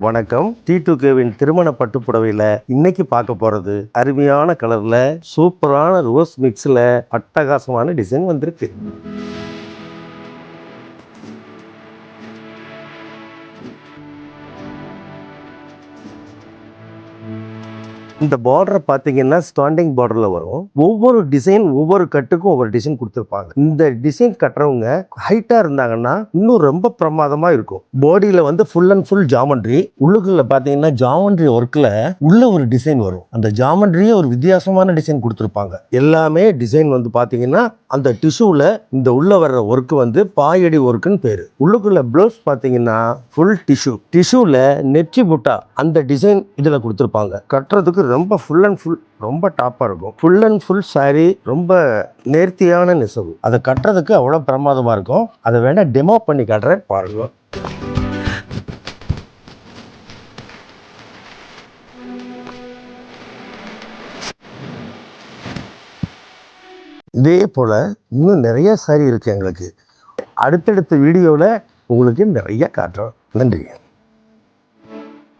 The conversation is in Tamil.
வணக்கம். டி டூ கேவின் திருமண பட்டு புடவையில் இன்னைக்கு பார்க்க போகிறது அருமையான கலரில் சூப்பரான ரோஸ் மிக்ஸில் அட்டகாசமான டிசைன் வந்திருக்கு. இந்த பார்டரை பார்த்தீங்கன்னா ஸ்டாண்டிங் பார்டரில் வரும். ஒவ்வொரு டிசைன் ஒவ்வொரு கட்டுக்கும் ஒவ்வொரு டிசைன் கொடுத்துருப்பாங்க. இந்த டிசைன் கட்டுறவங்க ஹைட்டாக இருந்தாங்கன்னா இன்னும் ரொம்ப பிரமாதமாக இருக்கும். பாடியில் வந்து ஃபுல் அண்ட் ஃபுல் ஜாமண்ட்ரி உள்ளுக்குள்ள பார்த்தீங்கன்னா ஜாமண்ட்ரி ஒர்க்கில் உள்ள ஒரு டிசைன் வரும். அந்த ஜாமண்ட்ரியே ஒரு வித்தியாசமான டிசைன் கொடுத்துருப்பாங்க. எல்லாமே டிசைன் வந்து பார்த்தீங்கன்னா அந்த டிஷ்யூவில் இந்த உள்ளே வர்ற ஒர்க்கு வந்து பாயடி ஒர்க்குன்னு பேர். உள்ளுக்குள்ள ப்ளவுஸ் பார்த்தீங்கன்னா ஃபுல் டிஷ்யூ டிஷ்யூவில் நெற்றி புட்டா அந்த டிசைன் இதில் கொடுத்துருப்பாங்க. கட்டுறதுக்கு ரொம்ப ஃபுல் அண்ட் ஃபுல் ரொம்ப டாப்பாக இருக்கும். ஃபுல் அண்ட் ஃபுல் saree ரொம்ப நேர்த்தியான நெசவு. அதை கட்டுறதுக்கு அவ்வளோ பிரமாதமாக இருக்கும். அதை வேணால் டெமோ பண்ணி காட்டுறேன் பாருங்க. இதே போல் இன்னும் நிறைய சாரி இருக்குது எங்களுக்கு. அடுத்தடுத்த வீடியோவில் உங்களுக்கு நிறைய காட்டுறோம். நன்றி.